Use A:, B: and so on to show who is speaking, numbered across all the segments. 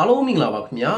A: အားလုံးမင်္ဂလာပါခင်ဗျာ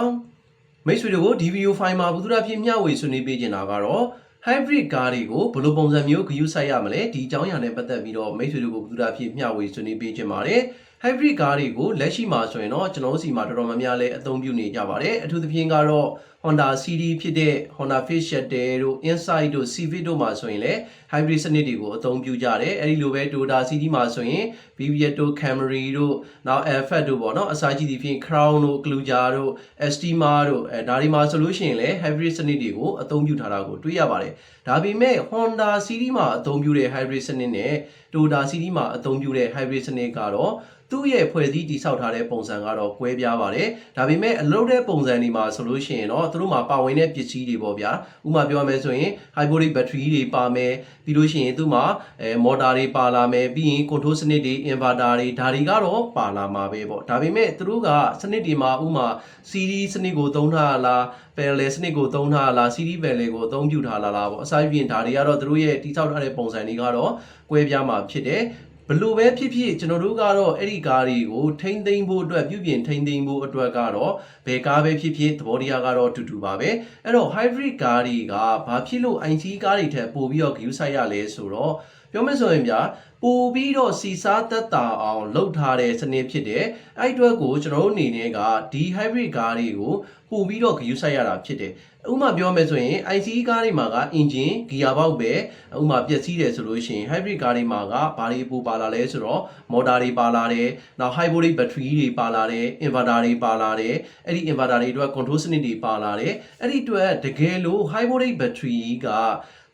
A: မိတ်ဆွေတို့ဒီဗီဒီယိုဖိုင်မှာဘုသူဒ္ဓဖြစ်မျှဝေဆွေးနွေးပေးနေတာကတော့ hybrid ကားတွေကိုဘယ်လိုပုံစံမျိုးဂရုစိုက်ရမလဲဒီအကြောင်းအရာနဲ့ပတ်သက်ပြီးတော့မိတ်ဆွေတို့ကိုဘုသူဒ္ဓဖြစ်မျှဝေဆွေးနွေးပေးခြင်းပါတယ် hybrid ကားတွေကိုလက်ရှိမှာဆိုရင်တော့ကျွန်တော်တို့စီမှာတော်တော်များများလဲအသုံးပြုနေကြပါတယ်အထူးသဖြင့်ကတော့ Honda CD ဖြစ်တဲ့ Honda Fit Shuttle တို့ Insight တို့ Civic တို့မှာဆိုရင်လည်း hybrid စနစ်တွေကိုအသုံးပြုကြတယ်အဲဒီလိုပဲ Toyota CD မှာဆိုရင် Vivian တို့ Camry တို့နောက် Alphard တို့ပေါ့နော်အစားကြီးဒီဖြင့် Crown တို့ Kluger တို့ Estima တို့အဲဒါတွေမှာဆိုလို့ရှိရင်လည်း hybrid စနစ်တွေကိုအသုံးပြုထားတာကိုတွေ့ရပါတယ်ဒါပေမဲ့ Honda CD မှာအသုံးပြုတဲ့ hybrid စနစ်နဲ့ Toyota CD မှာအသုံးပြုတဲ့ hybrid စနစ်ကတော့သူ့ရဲ့ဖွဲ့စည်းတည်ဆောက်ထားတဲ့ပုံစံကတော့ကွဲပြားပါတယ်။ဒါပေမဲ့အလုပ်တဲ့ပုံစံတွေမှာဆိုလို့ရှိရင်တော့သူတို့မှာပါဝင်တဲ့ပစ္စည်းတွေပေါ့ဗျာ။ဥပမာပြောရမယ်ဆိုရင် hybrid battery တွေပါမယ်။ပြီးလို့ရှိရင်သူ့မှာအဲမော်တာတွေပါလာမယ်။ပြီးရင် control စနစ်တွေ inverter တွေဒါတွေကတော့ပါလာမှာပဲပေါ့။ဒါပေမဲ့သူတို့ကစနစ်တွေမှာဥပမာ CD စနစ်ကိုသုံးထားလား parallel စနစ်ကိုသုံးထားလား CD parallel ကိုအသုံးပြုထားလားပေါ့။အစားပြင်ဒါတွေကတော့သူတို့ရဲ့တည်ဆောက်ထားတဲ့ပုံစံတွေကတော့ကွဲပြားမှာဖြစ်တယ်။ ဘလို့ပဲဖြစ်ဖြစ်ကျွန်တော်တို့ကတော့အဲ့ဒီကားတွေကိုထိမ့်သိမ်းဖို့အတွက်ပြုပြင်ထိမ့်သိမ်းဖို့အတွက်ကတော့ဘယ်ကားပဲဖြစ်ဖြစ်သဘောတရားကတော့အတူတူပါပဲအဲ့တော့ hybrid ကားတွေကဘာဖြစ်လို့ IC ကားတွေထက်ပိုပြီးတော့ view ဆိုင်ရလဲဆိုတော့ ပြောမယ်ဆိုရင်ဗျာပိုပြီးတော့စီစားသက်တာအောင်လုပ်ထားတဲ့စနစ်ဖြစ်တယ်အဲ့အတွက်ကိုကျွန်တော်တို့အနေနဲ့ကဒီ hybrid ကားတွေကိုပိုပြီးတော့ view ဆိုင်ရတာဖြစ်တယ်ဥပမာပြောမယ်ဆိုရင် ICE ကားတွေမှာက engine gear box ပဲဥပမာပျက်စီးတယ်ဆိုလို့ရှိရင် hybrid ကားတွေမှာကဘာတွေပိုပါလာလဲဆိုတော့ motor တွေပါလာတယ်နောက် hybrid battery တွေပါလာတယ် inverter တွေပါလာတယ်အဲ့ဒီ inverter တွေအတွက် control စနစ်တွေပါလာတယ်အဲ့ဒီအတွက်တကယ်လို့ hybrid battery က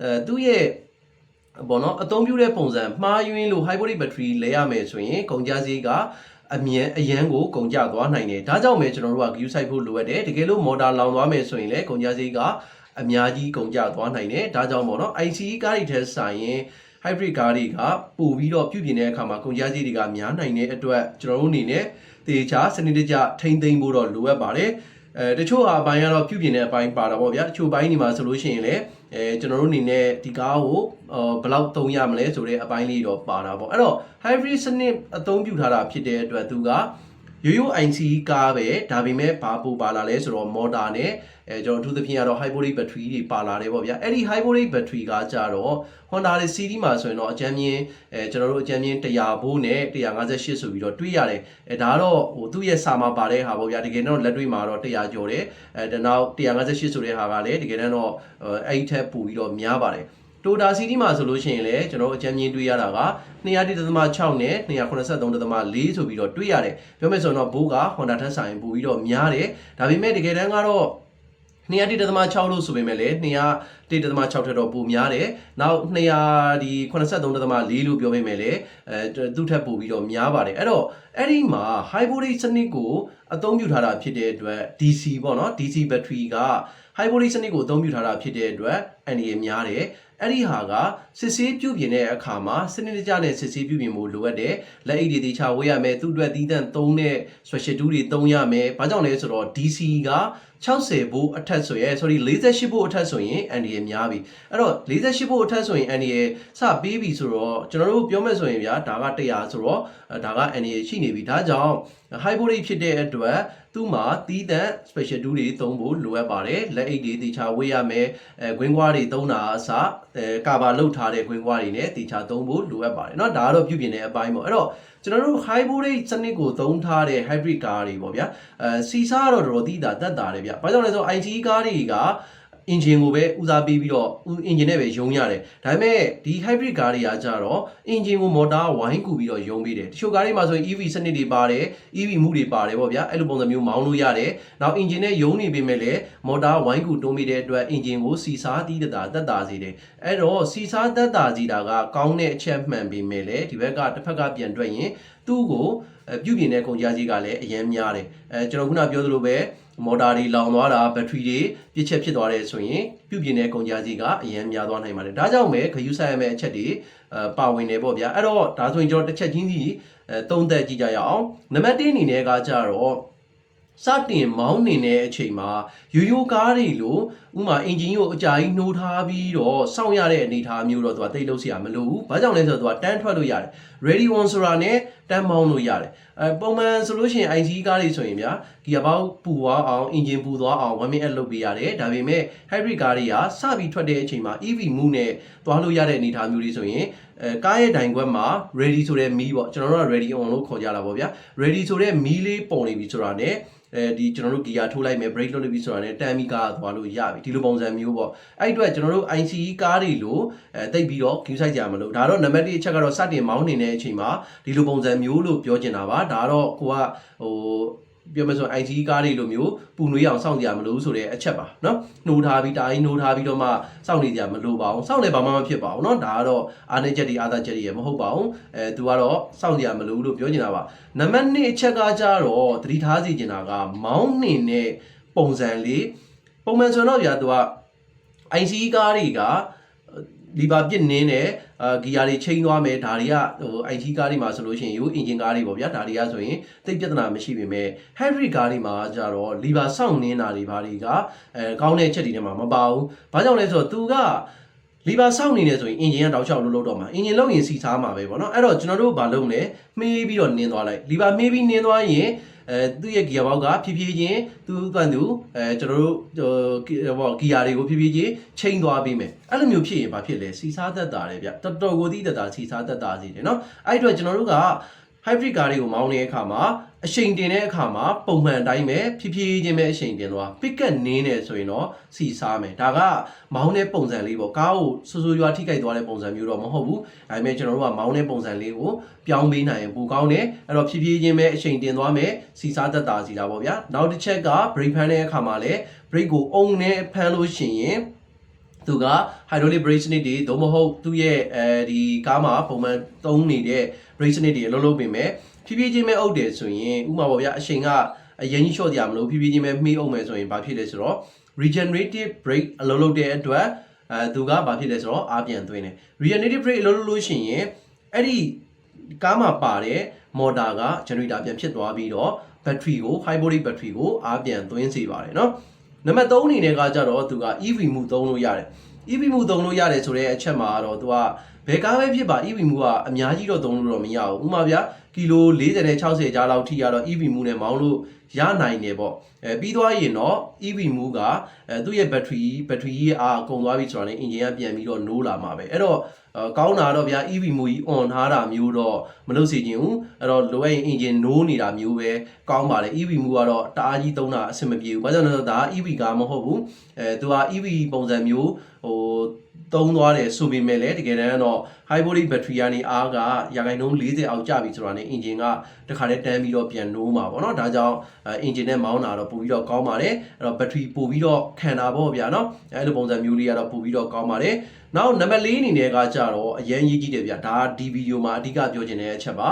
A: အဲသူ့ရဲ့ ဘောနော်အသုံးပြုတဲ့ပုံစံမှားယွင်းလို့ hybrid battery လဲရမယ်ဆိုရင်ကုန်ကြစည်ကအမြန်အရန်ကိုကုန်ကြသွားနိုင်တယ်ဒါကြောင့်ပဲကျွန်တော်တို့က view site ဖို့လိုအပ်တယ်တကယ်လို့ motor လောင်သွားမယ်ဆိုရင်လည်းကုန်ကြစည်ကအများကြီးကုန်ကြသွားနိုင်တယ်ဒါကြောင့်ပေါ့နော် ICE ကားတွေထက်ဆိုင်ရင် hybrid ကားတွေကပို့ပြီးတော့ပြုပြင်တဲ့အခါမှာကုန်ကြစည်တွေကများနိုင်တဲ့အတွက်ကျွန်တော်တို့အနေနဲ့တေချာစနစ်တကျထိမ့်သိမ်းဖို့တော့လိုအပ်ပါတယ်အဲတချို့အပိုင်းကတော့ပြုပြင်တဲ့အပိုင်းပါတာပေါ့ဗျာတချို့ဘိုင်းဒီမှာဆိုလို့ရှိရင်လည်း အဲကျွန်တော်တို့အနေနဲ့ဒီကားကိုဘယ်လောက်သုံးရမလဲဆိုတဲ့အပိုင်းလေးတော့ပါတာပေါ့အဲ့တော့ hybrid စနစ်အသုံးပြုထားတာဖြစ်တဲ့အတွက်သူက ရိုးရိုး IC ကားပဲဒါပေမဲ့ဘာပိုပါလာလဲဆိုတော့ motor နဲ့အဲကျွန်တော်အထူးသဖြင့်ကတော့ hybrid battery တွေပါလာတယ်ပေါ့ဗျာအဲ့ဒီ hybrid battery ကကြတော့ Honda ရဲ့ CD မှာဆိုရင်တော့အကြမ်းမြင်အဲကျွန်တော်တို့အကြမ်းမြင်100ဘိုးနဲ့158ဆိုပြီးတော့တွေးရတယ်အဲဒါကတော့ဟိုသူ့ရဲ့စာမှာပါတဲ့ဟာပေါ့ဗျာတကယ်တော့လက်တွေ့မှာတော့100ကျော်တယ်အဲတနောက်158ဆိုတဲ့ဟာကလည်းတကယ်တော့အဲ့ဒီထက်ပိုပြီးတော့များပါတယ် တိုတာစီတီမှာဆိုလို့ရှိရင်လည်းကျွန်တော်အကြမ်းမြင်တွေးရတာက201.6နဲ့283.4ဆိုပြီးတော့တွေးရတယ်ပြောမယ်ဆိုတော့ဘိုးက Honda ထက်ဆိုင်ပိုပြီးတော့များတယ်ဒါပေမဲ့တကယ်တမ်းကတော့201.6လို့ဆိုပေမဲ့လည်း201.6ထက်တော့ပိုများတယ်။နောက်200ဒီ83.4လို့ပြောပေမဲ့လည်းအဲသူ့ထက်ပိုပြီးတော့များပါတယ်။အဲ့တော့အဲ့ဒီမှာ hybrid စနစ်ကိုအသုံးပြုထားတာဖြစ်တဲ့အတွက် DC ပေါ့နော် DC battery က hybrid စနစ်ကိုအသုံးပြုထားတာဖြစ်တဲ့အတွက်အန္တရာယ်များတယ်။ အဲ့ဒီဟာကစစ်ဆေးပြုပြင်တဲ့အခါမှာစနစ်တကျနဲ့စစ်ဆေးပြုပြင်ဖို့လိုအပ်တယ်။လက်အိတ်တွေတေချာဝေးရမယ်။သူ့အတွက်သီးသန့်သုံးတဲ့ special tool တွေသုံးရမယ်။ဘာကြောင့်လဲဆိုတော့ DC က60ဘိုးအထက်ဆိုရင် sorry 48ဘိုးအထက်ဆိုရင်အန်ဒီရများပြီအဲ့တော့48ဘိုးအထက်ဆိုရင်အန်ဒီရစပေးပြီဆိုတော့ကျွန်တော်တို့ပြောမယ်ဆိုရင်ဗျာဒါက100ဆိုတော့ဒါကအန်ဒီရရှိနေပြီဒါကြောင့် high body ဖြစ်တဲ့အတွက် သူ့မှာတီးတန့် special tool တွေသုံးဖို့လိုအပ်ပါတယ်လက်အိတ်တွေတေချာဝေးရမယ်အဲဂွင်းကွားတွေသုံးတာအစအဲကာဘာလုတ်ထားတဲ့ဂွင်းကွားတွေနဲ့တေချာသုံးဖို့လိုအပ်ပါတယ်เนาะဒါကတော့ပြုပြင်တဲ့အပိုင်းပေါ့အဲ့တော့ကျွန်တော်တို့ high voltage စနစ်ကိုသုံးထားတဲ့ hybrid ကားတွေပေါ့ဗျာအဲစီစားကတော့တော်တော်သိတာတက်တာတယ်ဗျ။ဘာကြောင့်လဲဆိုတော့ IT ကားတွေက engine ကိုပဲဦးစားပေးပြီးတော့ engine နဲ့ပဲယုံရတယ်ဒါပေမဲ့ဒီ hybrid ကားတွေကကြတော့ engine ကို motor ဝိုင်းကူပြီးတော့ယုံပေးတယ်တချို့ကားတွေမှာဆိုရင် EV စနစ်တွေပါတယ် EV မှုတွေပါတယ်ပေါ့ဗျာအဲ့လိုပုံစံမျိုးမောင်းလို့ရတယ်နောက် engine နဲ့ယုံနေပေမဲ့လည်း motor ဝိုင်းကူတွန်းပေးတဲ့အတွက် engine ကိုစီစားတီးတတာတက်တာစေတယ်အဲ့တော့စီစားတက်တာစီတာကကောင်းတဲ့အချက်မှန်ပေမဲ့လည်းဒီဘက်ကတစ်ဖက်ကပြန်တွက်ရင် သူ့ကိုပြုပြင်တဲ့ကုန်ကျစရိတ်ကလည်းအရင်များတယ်အဲကျွန်တော်ခုနပြောသလိုပဲမော်တာတွေလောင်သွားတာဘက်ထရီတွေပြစ်ချက်ဖြစ်သွားတယ်ဆိုရင်ပြုပြင်တဲ့ကုန်ကျစရိတ်ကအရင်များသွားနိုင်ပါတယ်ဒါကြောင့်ပဲခရူးဆိုင်ရမယ့်အချက်တွေပါဝင်နေပေါ့ဗျာအဲ့တော့ဒါဆိုရင်ကျွန်တော်တစ်ချက်ချင်းစီသုံးသက်ကြည့်ကြရအောင်နံပါတ်1အနေနဲ့ကကြတော့စတင်မောင်းနေတဲ့အချိန်မှာရိုးရိုးကားတွေလိုဥမာအင်ဂျင်ကိုအကြာကြီးနှိုးထားပြီးတော့စောင့်ရတဲ့အနေအထားမျိုးတော့သူကတိတ်လို့ဆရာမလိုဘူး။ဘာကြောင့်လဲဆိုတော့သူကတန်းထွက်လို့ရတယ်။ ready one ဆိုတာနဲ့တန်းမောင်းလို့ရတယ်အဲပုံမှန်ဆိုလို့ရှိရင် IC ကားတွေဆိုရင်ဗျာဂီယာဘောက်ပူသွားအောင်အင်ဂျင်ပူသွားအောင် warming up လုပ်ပေးရတယ်ဒါပေမဲ့ hybrid ကားတွေကစပြီးထွက်တဲ့အချိန်မှာ EV move နဲ့သွားလို့ရတဲ့အနေအထားမျိုးတွေဆိုရင်အဲကားရဲ့ဒိုင်ခွက်မှာ ready ဆိုတဲ့မီးပေါ့ကျွန်တော်တို့က ready on လို့ခေါ်ကြတာပေါ့ဗျာ ready ဆိုတဲ့မီးလေးပုံနေပြီဆိုတာ ਨੇ အဲဒီကျွန်တော်တို့ gear ထိုးလိုက်မယ် brake လုပ်လိုက်ပြီဆိုတာ ਨੇ တမ်းမီကားသွားလို့ရပြီဒီလိုပုံစံမျိုးပေါ့အဲ့အတွက်ကျွန်တော်တို့ ICE ကားတွေလို့အဲတိတ်ပြီးတော့ queue site ကြမလို့ဒါတော့နံပါတ်1အချက်ကတော့စတင်မောင်းနေတအချိန်မှာဒီလိုပုံစံမျိုးလို့ပြောချင်တာပါဒါတော့ကိုကဟိုပြောမယ်ဆို IC ကားတွေလိုမျိုးပူနွေးအောင်စောင့်ကြရမလို့ဆိုတဲ့အချက်ပါเนาะနှိုးထားပြီးတာကြီးနှိုးထားပြီးတော့မှစောင့်နေကြမလို့ပါအောင်စောင့်လည်းဘာမှမဖြစ်ပါဘူးเนาะဒါကတော့အားနေချက်တွေအားသာချက်တွေရမဟုတ်ပါဘူးအဲသူကတော့စောင့်ကြရမလို့လို့ပြောချင်တာပါနံပါတ်2အချက်ကကြတော့သတိထားစီချင်တာကမောင်းနှင်တဲ့ပုံစံလေးပုံမှန်ဆိုတော့ဗျာသူက IC ကားတွေက လီဗာပြစ်နင်းတယ်အာဂီယာတွေချိန်သွားမယ်ဒါတွေကဟို IT ကားတွေမှာဆိုလို့ရှိရင်ရိုးအင်ဂျင်ကားတွေပေါ့ဗျာဒါတွေကဆိုရင်သိပ်ပြဿနာမရှိပေမဲ့ hybrid ကားတွေမှာကြတော့လီဗာစောင့်နင်းတာတွေဘာတွေကအဲကောင်းတဲ့ချက်တွေထဲမှာမပါဘူး။ဘာကြောင့်လဲဆိုတော့သူကလီဗာစောင့်နေနေဆိုရင်အင်ဂျင်ကတောက်လျှောက်လို့လို့တော့မှာအင်ဂျင်လုံးရင်စီစားမှာပဲပေါ့နော်အဲ့တော့ကျွန်တော်တို့ဘာလုပ်လဲမှေးပြီးတော့နင်းသွားလိုက်လီဗာမှေးပြီးနင်းသွားရင် အဲသူ့ရဲ့ဂီယာဘောက်ကဖြည်းဖြည်းချင်းသူ့တန်သူအဲကျွန်တော်တို့ဟိုဂီယာတွေကိုဖြည်းဖြည်းချင်းချိန်သွားပြီးမယ်အဲ့လိုမျိုးဖြစ်ရင်ဘာဖြစ်လဲစီစားသက်တာတယ်ဗျတော်တော်ကိုသိသက်တာစီစားသက်တာစီတယ်နော်အဲ့အတွက်ကျွန်တော်တို့က hybrid ကားတွေကိုမောင်းနေတဲ့အခါမှာအရှိန်တင်တဲ့အခါမှာပုံမှန်အတိုင်းပဲဖြည်းဖြည်းချင်းပဲအရှိန်တင်သွား pick up နင်းနေဆိုရင်တော့စီစားမယ်ဒါကမောင်းတဲ့ပုံစံလေးပေါ့ကားကိုဆူဆူရွာထိခိုက်သွားတဲ့ပုံစံမျိုးတော့မဟုတ်ဘူးဒါပေမဲ့ကျွန်တော်တို့ကမောင်းတဲ့ပုံစံလေးကိုပြောင်းပေးနိုင်ရင်ပိုကောင်းတယ်အဲ့တော့ဖြည်းဖြည်းချင်းပဲအရှိန်တင်သွားမယ်စီစားသက်တာစီတာပေါ့ဗျာနောက်တစ်ချက်က brake ဖမ်းတဲ့အခါမှာလည်း brake ကိုအုံနဲ့ဖမ်းလို့ရှိရင်သူက hydraulic brake စနစ်တွေသို့မဟုတ်သူ့ရဲ့အဲဒီကားမှာပုံမှန်သုံးနေတဲ့ brake စနစ်တွေအလုပ်လုပ်ပေမဲ့ ဖြည်းဖြည်းချင်းပဲအုပ်တယ်ဆိုရင်ဥပမာပေါ့ဗျာအချိန်ကအရင်ကြီးလျှော့ကြရမလို့ဖြည်းဖြည်းချင်းပဲမှီးအုပ်မယ်ဆိုရင်ဘာဖြစ်လဲဆိုတော့ regenerative brake အလုပ်လုပ်တဲ့အတွက်အဲသူကဘာဖြစ်လဲဆိုတော့အားပြန်သွင်းတယ် regenerative brake အလုပ်လုပ်လို့ရှိရင်အဲ့ဒီကားမှာပါတဲ့မော်တာက generator ပြန်ဖြစ်သွားပြီးတော့ battery ကို hybrid battery ကိုအားပြန်သွင်းစေပါတယ်เนาะနံပါတ်3အနေနဲ့ကကြတော့သူက EV မှုသုံးလို့ရတယ် EV မှုသုံးလို့ရတယ်ဆိုတဲ့အချက်မှာတော့သူကဘယ်ကားပဲဖြစ်ပါ EV မှုကအများကြီးတော့သုံးလို့တော့မရဘူးဥပမာဗျာကီလို40နဲ့60ကြားလောက်ထိရတော့ EV မှုနဲ့မောင်းလို့ ရနိုင်တယ်ပေါ့အဲပြီးသွားရင်တော့ EV မှုကအဲသူ့ရဲ့ battery battery ရဲ့အားကုန်သွားပြီဆိုတာနဲ့ engine ကပြန်ပြီးတော့ no လာမှာပဲအဲ့တော့အဲကောင်းတာတော့ဗျာ EV မူကြီး on ထားတာမျိုးတော့မလုပ်စေချင်ဘူးအဲ့တော့လိုအပ်ရင် engine no နေတာမျိုးပဲကောင်းပါလေ EV မူကတော့တအားကြီးသုံးတာအဆင်မပြေဘူးဘာကြောင့်လဲဆိုတော့ဒါ EV ကားမဟုတ်ဘူးအဲသူက EV ပုံစံမျိုးဟို သုံးသွားတယ်ဆိုပေမဲ့လည်းတကယ်တမ်းတော့ hybrid battery ကနေအားကရာခိုင်နှုန်း40အောက်ကျပြီဆိုတာနဲ့ engine ကတခါတည်းတန်းပြီးတော့ပြန်နိုးမှာပေါ့နော်ဒါကြောင့် engine နဲ့မောင်းတာတော့ပို့ပြီးတော့ကောင်းပါတယ်အဲ့တော့ battery ပို့ပြီးတော့ခံတာပေါ့ဗျာနော်အဲ့လိုပုံစံမျိုးလေးကတော့ပို့ပြီးတော့ကောင်းပါတယ်နောက်နံပါတ်၄အနေနဲ့ကကြတော့အရင်ရေးကြည့်တယ်ဗျာဒါဒီဗီဒီယိုမှာအဓိကပြောချင်တဲ့အချက်ပါ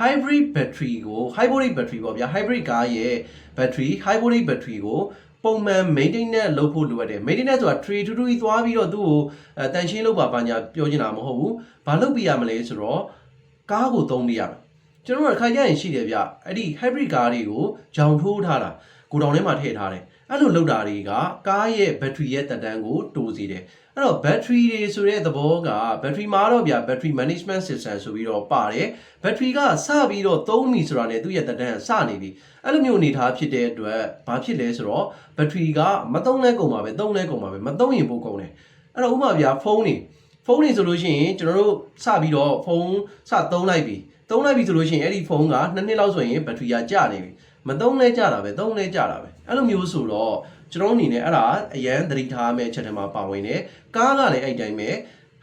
A: hybrid battery ကို hybrid battery ပေါ့ဗျာ hybrid ကားရဲ့ battery hybrid battery ကို ပုံမှန် maintenance လုပ်ဖို့လိုအပ်တယ် maintenance ဆိုတာ tree to tree သွားပြီးတော့သူ့ကိုအဲတန်ရှင်းလုပ်ပါပါညာပြောချင်တာမဟုတ်ဘူးဘာလုပ်ပြရမလဲဆိုတော့ကားကိုသုံးပြရမယ်ကျွန်တော်တို့ခါကြရင်ရှိတယ်ဗျအဲ့ဒီ hybrid ကားတွေကိုဂျောင်ထိုးထားတာကိုတောင်ထဲမှာထည့်ထားတယ် အဲ့လိုလုပ်တာတွေကကားရဲ့ battery ရဲ့တက်တန်းကိုတိုးစေတယ်အဲ့တော့ battery တွေဆိုတဲ့သဘောက battery မှာတော့ဗျ battery management system ဆိုပြီးတော့ပါတယ် battery ကစပြီးတော့သုံးပြီဆိုတာနဲ့သူ့ရဲ့တက်တန်းကစနေပြီအဲ့လိုမျိုးအနေထားဖြစ်တဲ့အတွက်ဘာဖြစ်လဲဆိုတော့ battery ကမသုံးလဲကုန်ပါပဲသုံးလဲကုန်ပါပဲမသုံးရင်ပိုကုန်တယ်အဲ့တော့ဥပမာဗျဖုန်းတွေဖုန်းတွေဆိုလို့ရှိရင်ကျွန်တော်တို့စပြီးတော့ဖုန်းစသုံးလိုက်ပြီသုံးလိုက်ပြီဆိုလို့ရှိရင်အဲ့ဒီဖုန်းက2နှစ်လောက်ဆိုရင် battery ကကျနေပြီ မသုံးလဲကျတာပဲသုံးလဲကျတာပဲအဲ့လိုမျိုးဆိုတော့ကျွန်တော်အနေနဲ့အဲ့ဒါအရန်သတိထားမယ့်ချက်ထဲမှာပါဝင်တယ်ကားကလည်းအဲ့တိုင်းပဲ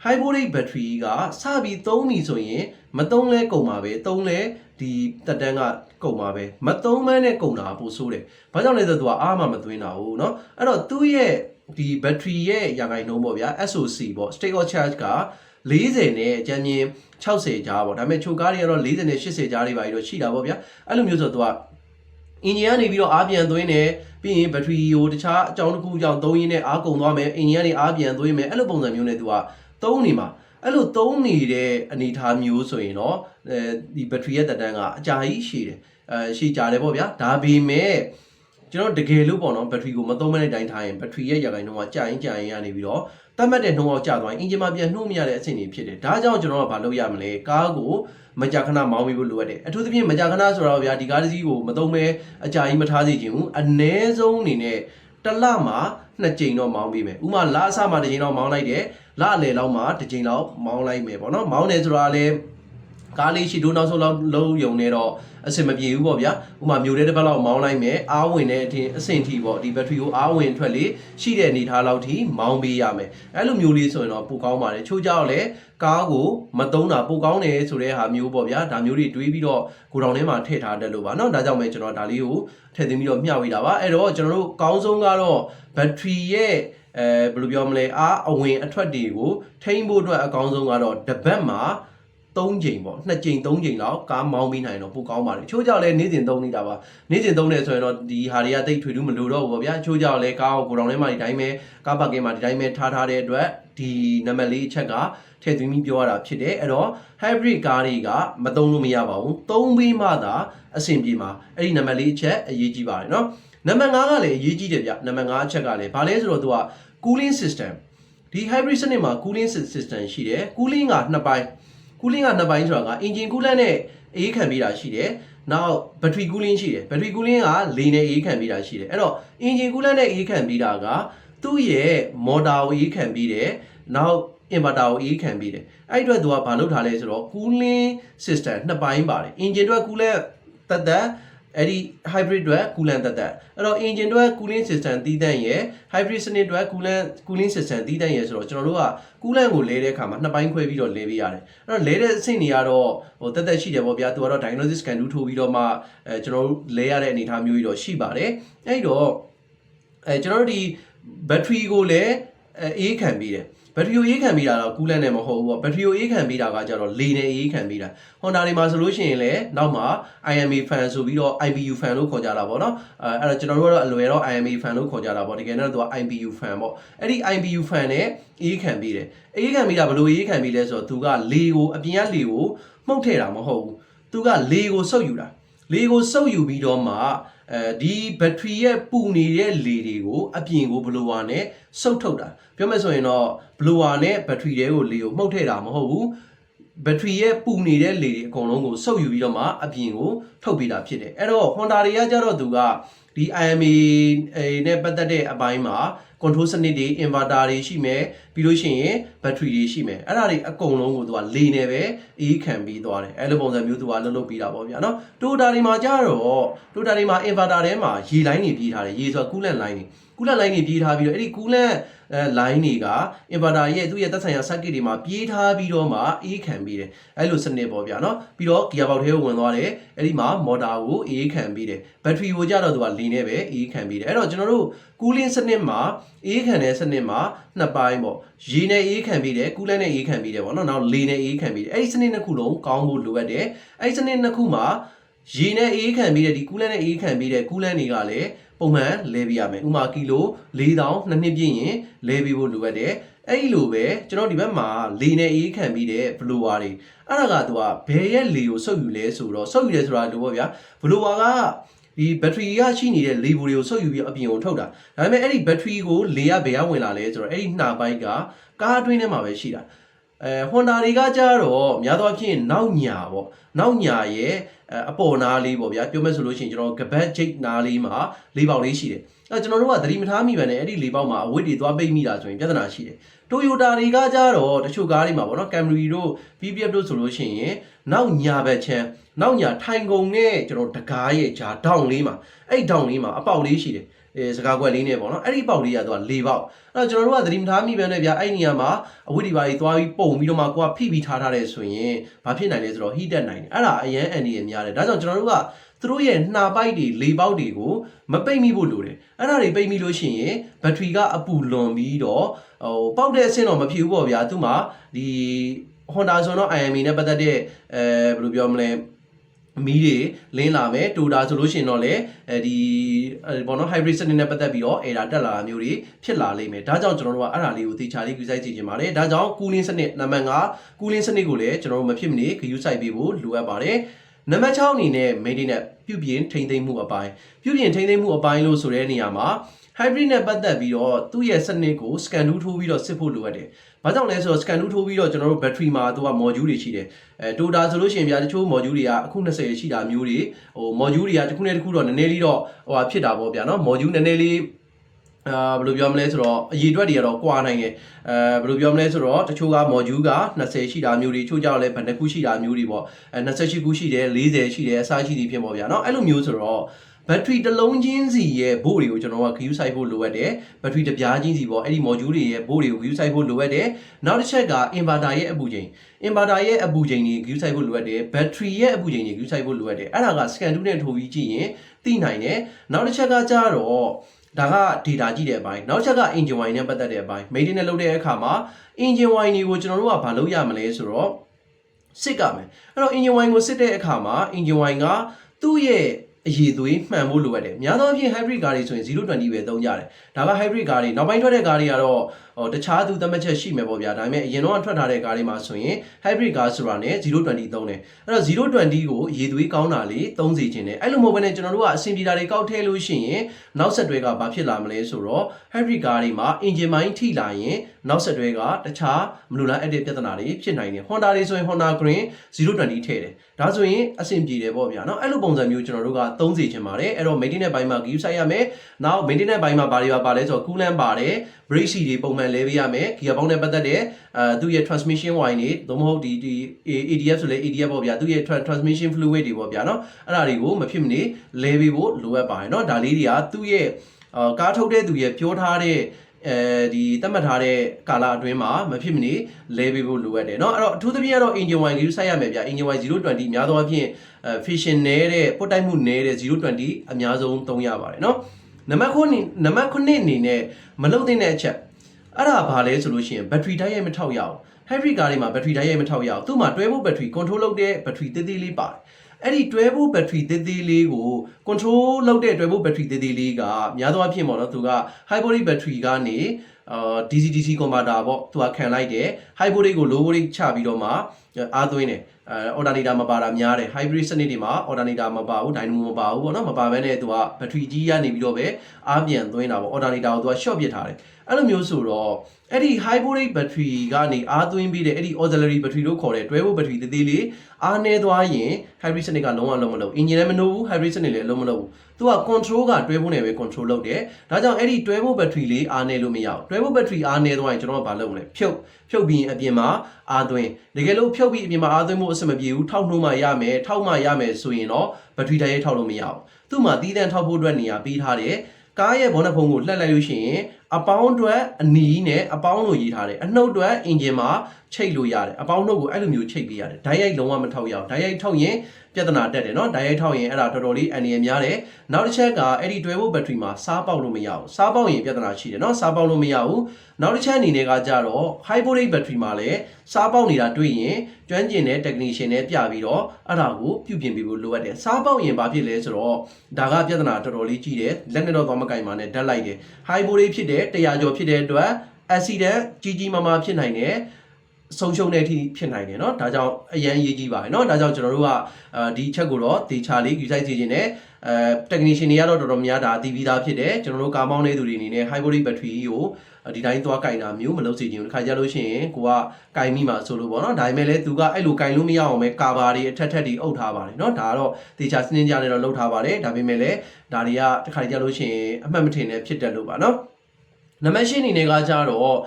A: hybrid battery ကစပြီးသုံးပြီဆိုရင်မသုံးလဲကုန်ပါပဲသုံးလဲဒီတက်တန်းကကုန်ပါပဲမသုံးမနဲ့ကုန်တာပိုဆိုးတယ်ဘာကြောင့်လဲဆိုတော့သူကအားမမသွင်းတာဘူးเนาะအဲ့တော့သူ့ရဲ့ဒီ battery ရဲ့ရာခိုင်နှုန်းပေါ့ဗျာ SOC ပေါ့ state of charge က40နဲ့အကြမ်းမြင်60ကြားပေါ့ဒါပေမဲ့ချိုကားတွေကတော့40နဲ့80ကြားတွေပါပြီးတော့ရှိတာပေါ့ဗျာအဲ့လိုမျိုးဆိုတော့သူက အင်ဂျင်ကနေပြီးတော့အားပြန်သွင်းတယ်ပြီးရင်ဘက်ထရီကိုတခြားအကြောင်းတစ်ခုကြောင့်သုံးရင်းနဲ့အားကုန်သွားမယ်အင်ဂျင်ကနေအားပြန်သွင်းမယ်အဲ့လိုပုံစံမျိုးနဲ့သူကသုံးနေမှာအဲ့လိုသုံးနေတဲ့အနေအထားမျိုးဆိုရင်တော့အဲဒီဘက်ထရီရဲ့တက်တန်းကအကြာကြီးရှည်တယ်အဲရှည်ကြတယ်ပေါ့ဗျာဒါပေမဲ့ကျွန်တော်တကယ်လို့ပေါ့နော်ဘက်ထရီကိုမသုံးမတဲ့တိုင်းထားရင်ဘက်ထရီရဲ့ရာခိုင်နှုန်းကကြာရင်ကြာရင်ရနေပြီးတော့တတ်မှတ်တဲ့နှုန်းအောင်ကြာသွားရင်အင်ဂျင်မှာပြန်နှိုးမရတဲ့အဆင့်တွေဖြစ်တယ်ဒါကြောင့်ကျွန်တော်ကဘာလုပ်ရမလဲကားကို မကြာခဏမောင်းပြီးဖို့လိုအပ်တယ်အထူးသဖြင့်မကြာခဏဆိုတော့ဗျာဒီကားတစ်စီးကိုမသုံးမဲအကြာကြီးမထားစေချင်ဘူးအ ਨੇ ဆုံးအနေနဲ့တစ်လမှာနှစ်ကြိမ်တော့မောင်းပေးမယ်ဥပမာလအစမှာတစ်ကြိမ်တော့မောင်းလိုက်တယ်လအလယ်လောက်မှာတစ်ကြိမ်တော့မောင်းလိုက်မယ်ပေါ့နော်မောင်းတယ်ဆိုတာလည်း ကားလေးရှိတို့နောက်ဆုံးလောက်လုံးယုံနေတော့အဆင်မပြေဘူးပေါ့ဗျာဥပမာမျိုးတဲ့တစ်ပတ်လောက်မောင်းလိုက်မယ်အားဝင်တဲ့အထင်အဆင့်ထိပေါ့ဒီဘက်ထရီကိုအားဝင်ထွက်လေရှိတဲ့အနေထားလောက်ထိမောင်းပေးရမယ်အဲ့လိုမျိုးလေးဆိုရင်တော့ပိုကောင်းပါတယ်ချို့ကြောက်လဲကားကိုမတုံးတာပိုကောင်းတယ်ဆိုတဲ့ဟာမျိုးပေါ့ဗျာဒါမျိုးတွေတွေးပြီးတော့ကိုတောင်ထဲမှာထည့်ထားတယ်လို့ပါเนาะဒါကြောင့်ပဲကျွန်တော်ဒါလေးကိုထည့်သွင်းပြီးတော့မျှဝေတာပါအဲ့တော့ကျွန်တော်တို့ကောင်းဆုံးကတော့ဘက်ထရီရဲ့အဲဘယ်လိုပြောမလဲအားအဝင်အထွက်တွေကိုထိန်းဖို့အတွက်အကောင်းဆုံးကတော့တစ်ပတ်မှာ 3ချိန်ပေါ့2ချိန်3ချိန်လောက်ကားမောင်းပြီးနိုင်တော့ပိုကောင်းပါတယ်ချိုးကြောက်လည်းနေ့စဉ်သုံးနေတာပါနေ့စဉ်သုံးနေဆိုရင်တော့ဒီဟာတွေကတိတ်ထွေထူးမလို့တော့ဘူးဗျာချိုးကြောက်လည်းကားကိုကိုတော်ထဲမှာဒီတိုင်းပဲကားပါကင်မှာဒီတိုင်းပဲထားထားတဲ့အတွက်ဒီနံပါတ်၄အချက်ကထည့်သွင်းပြီးပြောရတာဖြစ်တယ်အဲ့တော့ hybrid ကားတွေကမသုံးလို့မရပါဘူးသုံးပြီးမှသာအဆင်ပြေမှာအဲ့ဒီနံပါတ်၄အချက်အရေးကြီးပါတယ်နော်နံပါတ်5ကလည်းအရေးကြီးတယ်ဗျနံပါတ်5အချက်ကလည်းဘာလဲဆိုတော့သူက cooling system ဒီ hybrid စနစ်မှာ cooling system ရှိတယ် cooling ကနှစ်ပိုင်း cooling ကနှစ်ပိုင်းဆိုတာက engine coolant နဲ့အေးခံပေးတာရှိတယ်။နောက် battery cooling ရှိတယ်။ battery cooling ကလေနဲ့အေးခံပေးတာရှိတယ်။အဲ့တော့ engine coolant နဲ့အေးခံပေးတာကသူ့ရဲ့ motor ကိုအေးခံပေးတယ်။နောက် inverter ကိုအေးခံပေးတယ်။အဲ့ဒီအတွက်သူကဘာလုပ်ထားလဲဆိုတော့ cooling system နှစ်ပိုင်းပါတယ်။ engine အတွက် coolant တက်တက် အဲ့ဒီ hybrid အတွက် coolant တက်တက်အဲ့တော့ engine အတွက် cooling system တီးတန့်ရယ် hybrid စနစ်အတွက် coolant cooling system တီးတန့်ရယ်ဆိုတော့ကျွန်တော်တို့က coolant ကိုလဲတဲ့အခါမှာနှစ်ပိုင်းခွဲပြီးတော့လဲပေးရတယ်အဲ့တော့လဲတဲ့အဆင့်တွေကတော့ဟိုတက်တက်ရှိတယ်ပေါ့ဗျာသူကတော့ diagnosis scan တူထိုးပြီးတော့မှအဲကျွန်တော်တို့လဲရတဲ့အနေအထားမျိုးကြီးတော့ရှိပါတယ်အဲ့တော့အဲကျွန်တော်တို့ဒီ battery ကိုလည်းအဲအေးခံပြီးတယ် ဘက်ထရီကိုအေးခံပြီးတာတော့ကူးလန့်နဲ့မဟုတ်ဘူးပေါ့ဘက်ထရီကိုအေးခံပြီးတာကကြတော့လေနဲ့အေးခံပြီးတာဟွန်ဒါတွေမှာဆိုလို့ရှိရင်လည်းနောက်မှာ IMA fan ဆိုပြီးတော့ IBU fan လို့ခေါ်ကြတာပေါ့နော်အဲအဲ့တော့ကျွန်တော်တို့ကတော့အလွယ်တော့ IMA fan လို့ခေါ်ကြတာပေါ့တကယ်တော့သူက IBU fan ပေါ့အဲ့ဒီ IBU fan နဲ့အေးခံပြီးတယ်အေးခံပြီးတာဘယ်လိုအေးခံပြီးလဲဆိုတော့သူကလေကိုအပြင်ကလေကိုမှုတ်ထည့်တာမဟုတ်ဘူးသူကလေကိုစုပ်ယူတာလေကိုစုပ်ယူပြီးတော့မှ အဲဒီဘက်ထရီရဲ့ပူနေတဲ့လေတွေကိုအပြင်ကိုဘလိုဝါနဲ့စုပ်ထုတ်တာပြောမယ်ဆိုရင်တော့ဘလိုဝါနဲ့ဘက်ထရီတွေကိုလေကိုမှုတ်ထည့်တာမဟုတ်ဘူးဘက်ထရီရဲ့ပူနေတဲ့လေတွေအကုန်လုံးကိုစုပ်ယူပြီးတော့မှအပြင်ကိုထုတ်ပေးတာဖြစ်တယ်အဲ့တော့ Honda တွေကကြတော့သူကဒီ IMA နဲ့ပတ်သက်တဲ့အပိုင်းမှာ control စနစ်တွေ inverter တွေရှိမယ်ပြီးလို့ရှိရင် battery တွေရှိမယ်အဲ့ဒါတွေအကုန်လုံးကိုသူကလေနေပဲအေးခံပြီးသွားတယ်အဲ့လိုပုံစံမျိုးသူကလှုပ်လှုပ်ပြီးတာပေါ့ဗျာနော် Toyota တွေမှာကြတော့ Toyota တွေမှာ inverter ထဲမှာရေလိုင်းတွေပြေးထားတယ်ရေဆိုတာ coolant line တွေ coolant line တွေပြေးထားပြီးတော့အဲ့ဒီ coolant အဲ line တွေက inverter ရဲ့သူ့ရဲ့သက်ဆိုင်ရာ circuit တွေမှာပြေးထားပြီးတော့မှအေးခံပြီးတယ်အဲ့လိုစနစ်ပေါ့ဗျာနော်ပြီးတော့ gear box ထဲကိုဝင်သွားတယ်အဲ့ဒီမှာ motor ကိုအေးခံပြီးတယ် battery ကိုကြတော့သူကလေနေပဲအေးခံပြီးတယ်အဲ့တော့ကျွန်တော်တို့ cooling စနစ်မှာအေးခံတဲ့စနစ်မှာနှစ်ပိုင်းပေါ့ရေနဲ့အေးခံပြီးတယ် coolant နဲ့အေးခံပြီးတယ်ပေါ့နော်နောက်လေနဲ့အေးခံပြီးတယ်အဲ့ဒီစနစ်နှစ်ခုလုံးကောင်းဖို့လိုအပ်တယ်အဲ့ဒီစနစ်နှစ်ခုမှာရေနဲ့အေးခံပြီးတဲ့ဒီ coolant နဲ့အေးခံပြီးတဲ့ coolant တွေကလည်း ပုံမှန်လဲပေးရမယ်ဥမာကီလို4000နှစ်နှစ်ပြည့်ရင်လဲပေးဖို့လိုအပ်တယ်အဲ့ဒီလိုပဲကျွန်တော်ဒီဘက်မှာလေနဲ့အေးခံပြီးတဲ့ blower တွေအဲ့ဒါကသူကဘယ်ရဲ့လေကိုစုပ်ယူလဲဆိုတော့စုပ်ယူလဲဆိုတာလို့ပေါ့ဗျာ blower ကဒီဘက်ထရီကရှိနေတဲ့လေဘူတွေကိုစုပ်ယူပြီးအပြင်ကိုထုတ်တာဒါပေမဲ့အဲ့ဒီဘက်ထရီကိုလေကဘယ်ကဝင်လာလဲဆိုတော့အဲ့ဒီနှာပိုင်းကကားအတွင်းထဲမှာပဲရှိတာ အဲဟွန်ဒါတွေကကြတော့များသောအားဖြင့်နောက်ညာပေါ့နောက်ညာရဲ့အပေါ်နားလေးပေါ့ဗျာပြောမယ်ဆိုလို့ရှိရင်ကျွန်တော်ကပတ်ချိတ်နားလေးမှာလေးပေါက်လေးရှိတယ်အဲကျွန်တော်တို့ကသတိမထားမိပါနဲ့အဲ့ဒီလေးပေါက်မှာအဝတ်တွေသွားပိတ်မိတာဆိုရင်ပြဿနာရှိတယ် Toyota တွေကကြတော့တချို့ကားတွေမှာပေါ့နော် Camry တို့ PPF တို့ဆိုလို့ရှိရင်နောက်ညာဘက်ချမ်း နောက်ညာထိုင်ကုန်နဲ့ကျွန်တော်တကားရဲ့ဂျာဒေါင်လေးမှာအဲ့ဒေါင်လေးမှာအပေါက်လေးရှိတယ်အဲစကားကွက်လေးနဲ့ပေါ့နော်အဲ့ဒီပေါက်လေးကသူက၄ပေါက်အဲ့တော့ကျွန်တော်တို့ကသတိမထားမိပဲနဲ့ဗျာအဲ့ဒီနေရာမှာအဝတ်ဒီပါကြီးသွားပြီးပုံပြီးတော့မှကိုကဖိပြီးထားထားတယ်ဆိုရင်ဘာဖြစ်နိုင်လဲဆိုတော့ heat တက်နိုင်တယ်အဲ့ဒါအရန်အန်ဒီရများတယ်ဒါကြောင့်ကျွန်တော်တို့ကသူတို့ရဲ့နှာပိုက်တွေလေပေါက်တွေကိုမပိတ်မိဖို့လိုတယ်အဲ့ဒါတွေပိတ်မိလို့ရှိရင်ဘက်ထရီကအပူလွန်ပြီးတော့ဟိုပေါက်တဲ့အဆင့်တော့မဖြစ်ဘူးပေါ့ဗျာသူမှဒီ Honda ဆိုတော့ IMA နဲ့ပတ်သက်တဲ့အဲဘယ်လိုပြောမလဲ မီးတွေလင်းလာမယ်တူတာဆိုလို့ရှိရင်တော့လေအဲဒီဘောနော် hybrid စနစ်နဲ့ပတ်သက်ပြီးတော့ error တက်လာတာမျိုးတွေဖြစ်လာလိမ့်မယ်ဒါကြောင့်ကျွန်တော်တို့ကအဲ့ဒါလေးကိုသေချာလေးကြည့်ဆိုင်ကြည့်ချင်ပါတယ်ဒါကြောင့် cooling စနစ်နံပါတ်5 cooling စနစ်ကိုလည်းကျွန်တော်တို့မဖြစ်မနေဂရုစိုက်ပေးဖို့လိုအပ်ပါတယ်နံပါတ်6အနေနဲ့ maintenance ပြုပြင်ထိန်းသိမ်းမှုအပိုင်းပြုပြင်ထိန်းသိမ်းမှုအပိုင်းလို့ဆိုတဲ့နေရာမှာ hybrid နဲ့ပတ်သက်ပြီးတော့သူ့ရဲ့စနစ်ကို scan 2ထိုးပြီးတော့စစ်ဖို့လိုအပ်တယ်။ဘာကြောင့်လဲဆိုတော့ scan 2ထိုးပြီးတော့ကျွန်တော်တို့ battery မှာသူက module တွေရှိတယ်။အဲ total ဆိုလို့ရှိရင်ဗျာတချို့ module တွေကအခု20ရှိတာမျိုးတွေဟို module တွေကတစ်ခုနဲ့တစ်ခုတော့နည်းနည်းလေးတော့ဟိုဟာဖြစ်တာပေါ့ဗျာနော် module နည်းနည်းလေးအာဘယ်လိုပြောမလဲဆိုတော့အရေးအတွက်တွေကတော့ကွာနိုင်တယ်အဲဘယ်လိုပြောမလဲဆိုတော့တချို့က module က20ရှိတာမျိုးတွေတချို့ကြောက်လဲဘယ်နှခုရှိတာမျိုးတွေပေါ့အဲ28ခုရှိတယ်40ရှိတယ်အစားရှိသည်ဖြစ်ပေါ့ဗျာနော်အဲ့လိုမျိုးဆိုတော့ ဘက်ထရီတစ်လုံးချင်းစီရဲ့ဘို့တွေကိုကျွန်တော်က view site ဖို့လိုအပ်တယ်ဘက်ထရီတစ်ပြားချင်းစီပေါ့အဲ့ဒီ module တွေရဲ့ဘို့တွေကို view site ဖို့လိုအပ်တယ်နောက်တစ်ချက်က inverter ရဲ့အပူချိန် inverter ရဲ့အပူချိန်တွေ view site ဖို့လိုအပ်တယ်ဘက်ထရီရဲ့အပူချိန်တွေ view site ဖို့လိုအပ်တယ်အဲ့ဒါက scan 2နဲ့ထိုးပြီးကြည့်ရင်သိနိုင်တယ်နောက်တစ်ချက်ကကြတော့ဒါက data ကြည့်တဲ့အပိုင်းနောက်ချက်က engine wine နဲ့ပတ်သက်တဲ့အပိုင်း maintenance လုပ်တဲ့အခါမှာ engine wine တွေကိုကျွန်တော်တို့ကဘာလုပ်ရမလဲဆိုတော့စစ်ကမယ်အဲ့တော့ engine wine ကိုစစ်တဲ့အခါမှာ engine wine ကသူ့ရဲ့ အရည်သွေးမှန်ဖို့လိုအပ်တယ်။များသောအားဖြင့် hybrid ကားတွေဆိုရင်020ပဲသုံးကြတယ်။ဒါက hybrid ကားတွေနောက်ပိုင်းထွက်တဲ့ကားတွေကတော့ဟိုတခြားသူသတ်မှတ်ချက်ရှိမယ်ပေါ့ဗျာ။ဒါပေမဲ့အရင်တော့ထွက်ထားတဲ့ကားတွေမှာဆိုရင် hybrid ကားဆိုတာနဲ့020သုံးတယ်။အဲ့တော့020ကိုအရည်သွေးကောင်းတာလေးသုံးစီခြင်းတယ်။အဲ့လိုမဟုတ်ဘဲနဲ့ကျွန်တော်တို့ကအဆင်ပြေတာတွေကောက်ထည့်လို့ရှိရင်နောက်ဆက်တွဲကဘာဖြစ်လာမလဲဆိုတော့ hybrid ကားတွေမှာ engine မိုင်းထိလာရင်နောက်ဆက်တွဲကတခြားမလိုလားအပ်တဲ့ပြဿနာတွေဖြစ်နိုင်တယ်။ Honda တွေဆိုရင် Honda Green 020ထည့်တယ်။ဒါဆိုရင်အဆင်ပြေတယ်ပေါ့ဗျာ။เนาะအဲ့လိုပုံစံမျိုးကျွန်တော်တို့ကသုံးစီခြင်းပါတယ်။အဲ့တော့ maintenance ဘိုင်းမှာ view ဆိုင်ရမယ်။နောက် maintenance ဘိုင်းမှာဘာတွေပါပါလဲဆိုတော့ coolant ပါတယ်။ brake seat တွေပုံမှန်လဲပေးရမယ်။ gear box နဲ့ပတ်သက်တဲ့အဲသူ့ရဲ့ transmission wire တွေသို့မဟုတ်ဒီဒီ ADF ဆိုလဲ ADF ပေါ့ဗျာ။သူ့ရဲ့ transmission fluid တွေပေါ့ဗျာเนาะအဲ့ဒါတွေကိုမဖြစ်မနေလဲပေးဖို့လိုအပ်ပါတယ်เนาะဒါလေးတွေကသူ့ရဲ့အာကားထုတ်တဲ့သူရဲ့ပြောထားတဲ့အဲဒီသတ်မှတ်ထားတဲ့ကာလအတွင်းမှာမဖြစ်မနေလဲပေးဖို့လိုအပ်တယ်เนาะအဲ့တော့အထူးသဖြင့်ကတော့ engine wire ကိုစိုက်ရမယ်ဗျာ engine wire 020များသောအားဖြင့်အဲ fission နေတဲ့ပုတ်တိုက်မှုနေတဲ့020အများဆုံးသုံးရပါတယ်เนาะ နံပါတ်9နံပါတ်9အနေနဲ့မလုံတဲ့အချက်အဲ့ဒါဘာလဲဆိုလို့ရှိရင် battery ဓာတ်ရိုက်မထောက်ရအောင် hybrid ကားတွေမှာ battery ဓာတ်ရိုက်မထောက်ရအောင်သူ့မှာတွဲဖို့ battery control လုပ်တဲ့ battery သေးသေးလေးပါတယ်အဲ့ဒီတွဲဖို့ battery သေးသေးလေးကို control လုပ်တဲ့တွဲဖို့ battery သေးသေးလေးကများသောအားဖြင့်ပေါ့နော်သူက hybrid battery ကနေအာ DC DC converter ပေါ့သူကခံလိုက်တယ် hybrid ကို low voltage ချပြီးတော့မှအားသွင်းတယ်အဲ alternator မပါတာများတယ် hybrid စနစ်တွေမှာ alternator မပါဘူး dynamo မပါဘူးပေါ့နော်မပါဘဲနဲ့သူက battery ကြီးကနေပြီးတော့ပဲအားပြန်သွင်းတာပေါ့ alternator ကိုသူက short ပစ်ထားတယ်အဲ့လိုမျိုးဆိုတော့အဲ့ဒီ hybrid battery ကနေအားသွင်းပြီးတဲ့အဲ့ဒီ auxiliary battery လို့ခေါ်တဲ့တွဲဖို့ battery သေးသေးလေးအားနည်းသွားရင် hybrid စနစ်ကလုံးဝလုံးမလုပ် engine လည်းမနှိုးဘူး hybrid စနစ်လည်းလုံးမလုပ်ဘူးသူက control ကတွဲဖို့နဲ့ပဲ control လုပ်တယ်ဒါကြောင့်အဲ့ဒီတွဲဖို့ battery လေးအားနည်းလို့မရဘူးတွဲဖို့ battery အားနည်းသွားရင်ကျွန်တော်ကဘာလုပ်မလဲဖြုတ်ဖြုတ်ပြီးရင်အပြင်မှာ အားသွင်းတကယ်လို့ဖြုတ်ပြီးအပြင်မှာအားသွင်းမှုအဆင်မပြေဘူးထောက်နှိုးမှရမယ်ထောက်မှရမယ်ဆိုရင်တော့ battery တိုင်းရဲ့ထောက်လို့မရဘူးသူ့မှာတီးတန်းထောက်ဖို့အတွက်နေရာပေးထားတယ်ကားရဲ့ဘောနဖုံးကိုလှက်လိုက်လို့ရှိရင် အပေါင်းအတွက်အနီးနဲ့အပေါင်းလို့ရေးထားတယ်အနှုတ်အတွက်အင်ဂျင်မှာချိတ်လို့ရတယ်အပေါင်းနှုတ်ကိုအဲ့လိုမျိုးချိတ်ပေးရတယ်ဓာတ်ရိုက်လုံးဝမထောက်ရအောင်ဓာတ်ရိုက်ထောက်ရင်ပြဿနာတက်တယ်နော်ဓာတ်ရိုက်ထောက်ရင်အဲ့ဒါတော်တော်လေးအန္တရာယ်များတယ်နောက်တစ်ချက်ကအဲ့ဒီတွဲဖို့ဘက်ထရီမှာစားပေါက်လို့မရဘူးစားပေါက်ရင်ပြဿနာရှိတယ်နော်စားပေါက်လို့မရဘူးနောက်တစ်ချက်အနေနဲ့ကကြတော့ hybrid battery မှာလည်းစားပေါက်နေတာတွေ့ရင်ကျွမ်းကျင်တဲ့ technician နဲ့ပြပြီးတော့အဲ့ဒါကိုပြုပြင်ပေးဖို့လိုအပ်တယ်စားပေါက်ရင်ဘာဖြစ်လဲဆိုတော့ဒါကပြဿနာတော်တော်လေးကြီးတယ်လက်နဲ့တော့သွားမကင်ပါနဲ့ဓာတ်လိုက်တယ် hybrid ဖြစ်တဲ့100ကျော်ဖြစ်တဲ့အတွက် accident ကြီးကြီးမားမားဖြစ်နိုင်တယ်ဆုံးရှုံးတဲ့အထိဖြစ်နိုင်တယ်เนาะဒါကြောင့်အရန်ရေးကြီးပါတယ်เนาะဒါကြောင့်ကျွန်တော်တို့ကအဲဒီချက်ကိုတော့တေချာလေးယူဆိုင်စီခြင်းနဲ့အဲ technician တွေကတော့တော်တော်များဒါအသိပြီးသားဖြစ်တယ်ကျွန်တော်တို့ကားမောင်းတဲ့သူတွေအနေနဲ့ hybrid battery ကိုဒီတိုင်းသွားကင်တာမျိုးမလုပ်စေချင်ဘူးဒီခါကြလို့ရှိရင်ကိုကကင်မိမှာဆိုလို့ပေါ့နော်ဒါပေမဲ့လည်းသူကအဲ့လိုကင်လို့မရအောင်ပဲကာဘာတွေအထက်ထက်တွေအုပ်ထားပါတယ်เนาะဒါကတော့တေချာစနစ်ကြနဲ့တော့လုပ်ထားပါတယ်ဒါပေမဲ့လည်းဒါတွေကတစ်ခါကြလို့ရှိရင်အမှတ်မထင်နဲ့ဖြစ်တယ်လို့ပါเนาะ နံပါတ်၈အနေနဲ့ကကြတော့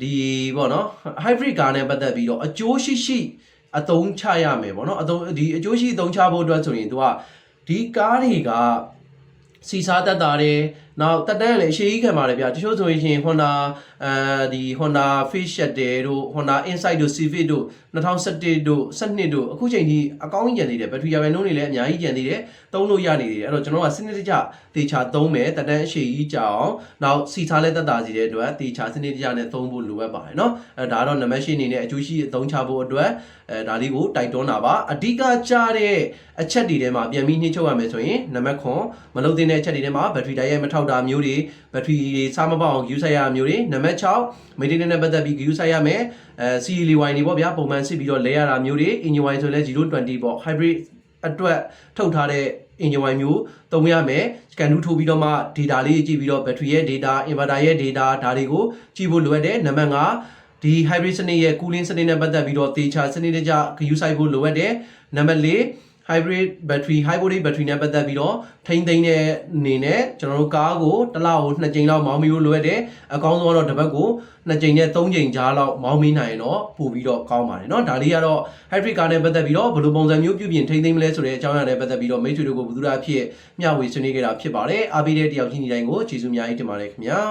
A: ဒီပေါ့နော် hybrid ကားနဲ့ပတ်သက်ပြီးတော့အကျိုးရှိရှိအသုံးချရမယ်ပေါ့နော်အသုံးဒီအကျိုးရှိအသုံးချဖို့အတွက်ဆိုရင်သူကဒီကားတွေကစီစားတတ်တာတယ် နောက်တက်တန်းလည်းအရှိကြီးခံပါတယ်ဗျာတချို့ဆိုရင် Honda အဲဒီ Honda Face Shuttle တို့ Honda Insight တို့ Civic တို့2017တို့12တို့အခုချိန်ထိအကောင်းကြီးကျန်သေးတယ်ဘက်ထရီရာခိုင်နှုန်းတွေလည်းအများကြီးကျန်သေးတယ်သုံးလို့ရနေသေးတယ်အဲ့တော့ကျွန်တော်ကစနစ်တကျတေချာသုံးမယ်တက်တန်းအရှိကြီးကြအောင်နောက်စီစားလည်းတက်တာစီတဲ့အတွက်တေချာစနစ်တကျနဲ့သုံးဖို့လိုအပ်ပါတယ်เนาะအဲဒါတော့နံပါတ်၈အနေနဲ့အကျိုးရှိအသုံးချဖို့အတွက်အဲဒါလေးကိုတိုက်တွန်းတာပါအဓိကကြတဲ့အချက်တွေထဲမှာပြန်ပြီးနှိမ့်ချုပ်ရမယ်ဆိုရင်နံပါတ်9မလုံတဲ့အချက်တွေထဲမှာဘက်ထရီတိုင်းရဲ့မထောက် တာမျိုးတွေဘက်ထရီတွေစားမပေါအောင်ယူဆိုင်ရမျိုးတွေနံပါတ်6 maintenance နဲ့ပတ်သက်ပြီးယူဆိုင်ရမယ်အဲ CLY တွေပေါ့ဗျာပုံမှန်စစ်ပြီးတော့လဲရတာမျိုးတွေ engine wine ဆိုလဲ020ပေါ့ hybrid အတွက်ထုတ်ထားတဲ့ engine wine မျိုးသုံးရမယ် scan ထိုးပြီးတော့မှ data လေးကြည့်ပြီးတော့ battery ရဲ့ data inverter ရဲ့ data ဒါတွေကိုကြည့်ဖို့လိုအပ်တယ်နံပါတ်5ဒီ hybrid စနစ်ရဲ့ cooling စနစ်နဲ့ပတ်သက်ပြီးတော့တေချာစနစ်တကျဂရုစိုက်ဖို့လိုအပ်တယ်နံပါတ်4 hybrid battery high voltage battery နဲ့ပတ်သက်ပြီးတော့ထိမ့်သိမ်းတဲ့အနေနဲ့ကျွန်တော်တို့ကားကိုတစ်လကို2ကြိမ်လောက်မောင်းပြီးလို့လိုအပ်တယ်အကောင်းဆုံးကတော့တစ်ပတ်ကို2ကြိမ်နဲ့3ကြိမ်ကြားလောက်မောင်းပြီးနိုင်ရင်တော့ပို့ပြီးတော့ကောင်းပါတယ်เนาะဒါလေးကတော့ hybrid car နဲ့ပတ်သက်ပြီးတော့ဘယ်လိုပုံစံမျိုးပြုပြင်ထိမ့်သိမ်းမလဲဆိုတဲ့အကြောင်းအရာနဲ့ပတ်သက်ပြီးတော့မိတ်ဆွေတို့ကိုဘယ်သူအဖြစ်မျှဝေဆွေးနွေးခဲ့တာဖြစ်ပါတယ်အားပေးတဲ့တယောက်ချင်းဒီတိုင်းကိုကျေးဇူးအများကြီးတင်ပါတယ်ခင်ဗျာ